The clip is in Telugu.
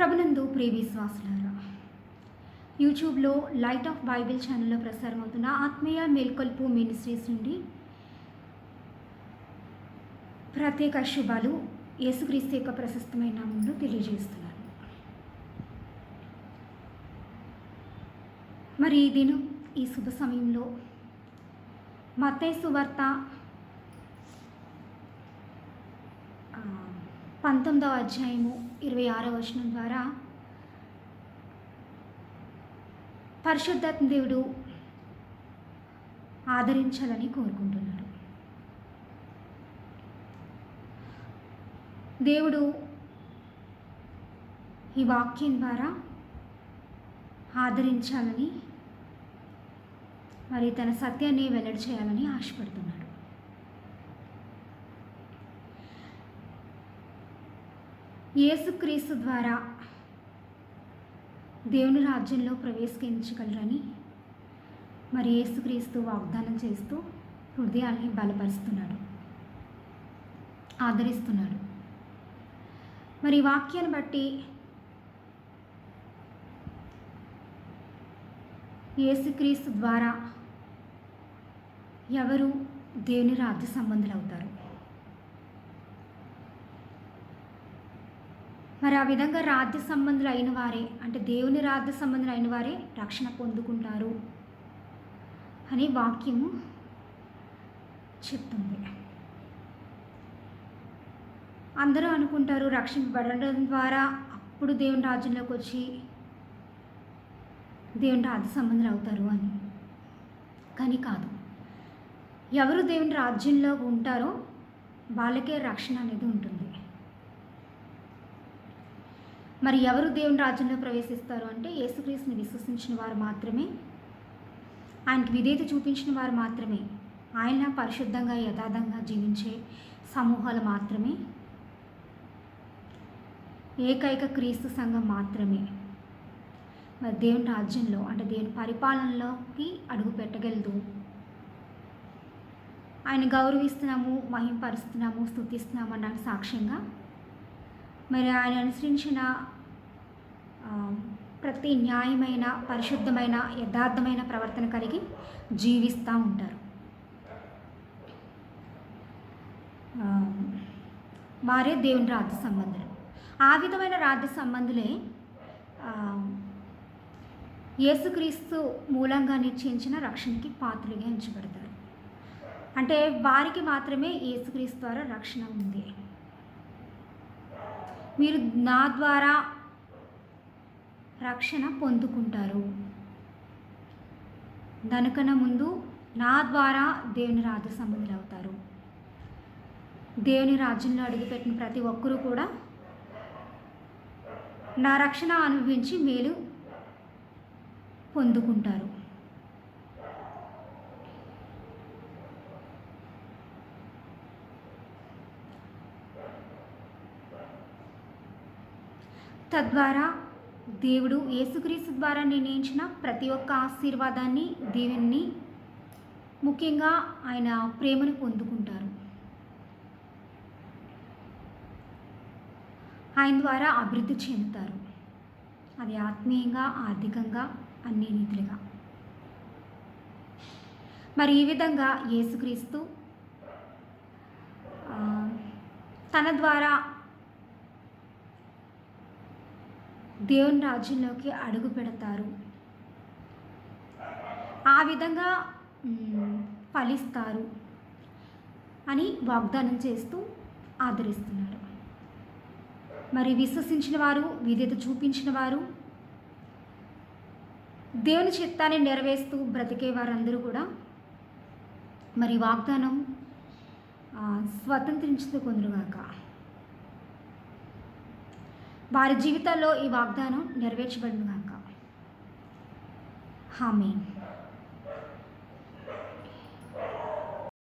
ప్రభునందు ప్రియ విశ్వాసులారా యూట్యూబ్లో లైట్ ఆఫ్ బైబిల్ ఛానల్లో ప్రసారం అవుతున్న ఆత్మీయ మేల్కొల్పు మినిస్ట్రీస్ నుండి ప్రత్యేక శుభాలు యేసుక్రీస్తు యొక్క ప్రశస్తమైన నామంలో తెలియజేస్తున్నాను. మరి ఈ దినం ఈ శుభ సమయంలో మత్తైసు వార్త ఆ, పంతొమ్మిదవ అధ్యాయము ఇరవై ఆరవ వచనం ద్వారా పరిశుద్ధాత్మ దేవుడు ఆదరించాలని కోరుకుంటున్నాడు. దేవుడు ఈ వాక్యం ద్వారా ఆదరించాలని మరి తన సత్యాన్ని వెల్లడి చేయాలని ఆశపడుతున్నాడు. యేసుక్రీస్తు ద్వారా దేవుని రాజ్యంలో ప్రవేశించగలరని మరి యేసుక్రీస్తు వాగ్దానం చేస్తూ హృదయాల్ని బలపరుస్తున్నాడు. ఆదరిస్తున్నాడు. మరి వాక్యాన్ని బట్టి యేసుక్రీస్తు ద్వారా ఎవరు దేవుని రాజ్య సంబంధులు అవుతారు మరి ఆ విధంగా రాజ్య సంబంధులు అయిన వారే అంటే దేవుని రాజ్య సంబంధులు అయిన వారే రక్షణ పొందుకుంటారు అని వాక్యము చెప్తుంది. అందరూ అనుకుంటారు రక్షింపబడడం ద్వారా అప్పుడు దేవుని రాజ్యంలోకి వచ్చి దేవుని రాజ్య సంబంధులు అవుతారు అని. కానీ కాదు. ఎవరు దేవుని రాజ్యంలో ఉంటారో వాళ్ళకే రక్షణ అనేది ఉంటుంది. మరి ఎవరు దేవుని రాజ్యంలో ప్రవేశిస్తారు అంటే యేసుక్రీస్తుని విశ్వసించిన వారు మాత్రమే. ఆయనకి విధేయత చూపించిన వారు మాత్రమే. ఆయన పరిశుద్ధంగా యథార్థంగా జీవించే సమూహాలు మాత్రమే. ఏకైక క్రీస్తు సంఘం మాత్రమే. మరి దేవుని రాజ్యంలో అంటే దేవుని పరిపాలనలోకి అడుగు పెట్టగలదు. ఆయన గౌరవిస్తున్నాము మహింపరుస్తున్నాము స్థుతిస్తున్నాము అన్న సాక్ష్యంగా మరి ఆయన అనుసరించిన ప్రతి న్యాయమైన పరిశుద్ధమైన యథార్థమైన ప్రవర్తన కలిగి జీవిస్తూ ఉంటారు. వారే దేవుని రాజ్య సంబంధులు. ఆ విధమైన రాజ్య సంబంధులే యేసుక్రీస్తు మూలంగా నిశ్చయించిన రక్షణకి పాత్రలుగా ఎంచబడతారు. అంటే వారికి మాత్రమే యేసుక్రీస్తు ద్వారా రక్షణ ఉంది. మీరు నా ద్వారా రక్షణ పొందుకుంటారు. దానికన్నా ముందు నా ద్వారా దేవుని రాజ్య సంబంధులు అవుతారు. దేవుని రాజ్యంలో అడుగుపెట్టిన ప్రతి ఒక్కరూ కూడా నా రక్షణ అనుభవించి మేలు పొందుకుంటారు. తద్వారా దేవుడు యేసుక్రీస్తు ద్వారా నిర్ణయించిన ప్రతి ఒక్క ఆశీర్వాదాన్ని దేవుని ముఖ్యంగా ఆయన ప్రేమను పొందుకుంటారు. ఆయన ద్వారా అభివృద్ధి చెందుతారు. అది ఆత్మీయంగా ఆర్థికంగా అన్ని రీతిలుగా. మరి ఈ విధంగా యేసుక్రీస్తు తన ద్వారా దేవుని రాజ్యంలోకి అడుగు పెడతారు. ఆ విధంగా ఫలిస్తారు అని వాగ్దానం చేస్తూ ఆదరిస్తున్నారు. మరి విశ్వసించిన వారు విధేత చూపించిన వారు దేవుని చిత్తాన్ని నెరవేరుస్తూ బ్రతికే వారందరూ కూడా మరి వాగ్దానం ఆ, స్వతంత్రించుతూ కొందరుగాక వారి జీవితాల్లో ఈ వాగ్దానం నెరవేర్చబడినగాక. హామీ